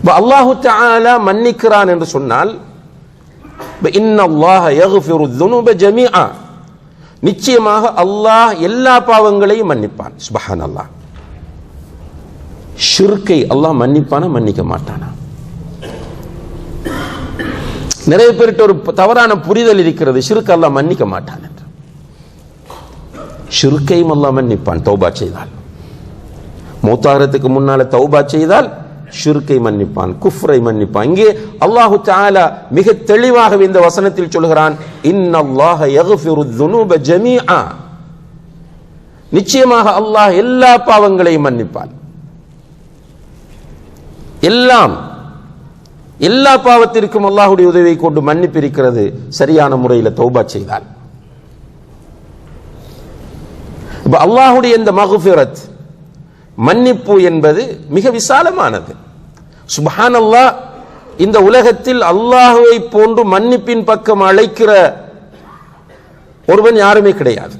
இப்போ அல்லாஹு தாலா மன்னிக்கிறான் என்று சொன்னால் நிச்சயமாக அல்லாஹ் எல்லா பாவங்களையும் மன்னிப்பான். அல்லாஹ் ஷிர்கை அல்லாஹ் மன்னிப்பானா மன்னிக்க மாட்டானா? நிறைய பேர்கிட்ட ஒரு தவறான புரிதல் இருக்கிறது. ஷிர்க் அல்லாஹ் மன்னிக்க மாட்டான் என்று. ஷிர்கையும் அல்லாஹ் மன்னிப்பான் தௌபா செய்தால். மூத்தாரத்துக்கு முன்னால தௌபா செய்தால் ஷிர்கை மன்னிப்பான் குஃப்ரை மன்னிப்பான். இங்கே அல்லாஹு தாலா மிக தெளிவாக இந்த வசனத்தில் சொல்கிறான் இன்னல்லாஹ யகுஃபிரு துனூப ஜமீஆ. நிச்சயமாக அல்லாஹ் எல்லா பாவங்களையும் மன்னிப்பான். எல்லாம் எல்லா பாவத்திற்கும் அல்லாஹுடைய உதவியை கொண்டு மன்னிப்பு இருக்கிறது சரியான முறையில் தௌபா செய்தால். அல்லாஹுடைய இந்த மகுஃபிரத் மன்னிப்பு என்பது மிக விசாலமானது. சுபஹானல்லாஹ் இந்த உலகத்தில் அல்லாஹுவை போன்று மன்னிப்பின் பக்கம் அழைக்கிற ஒருவன் யாருமே கிடையாது.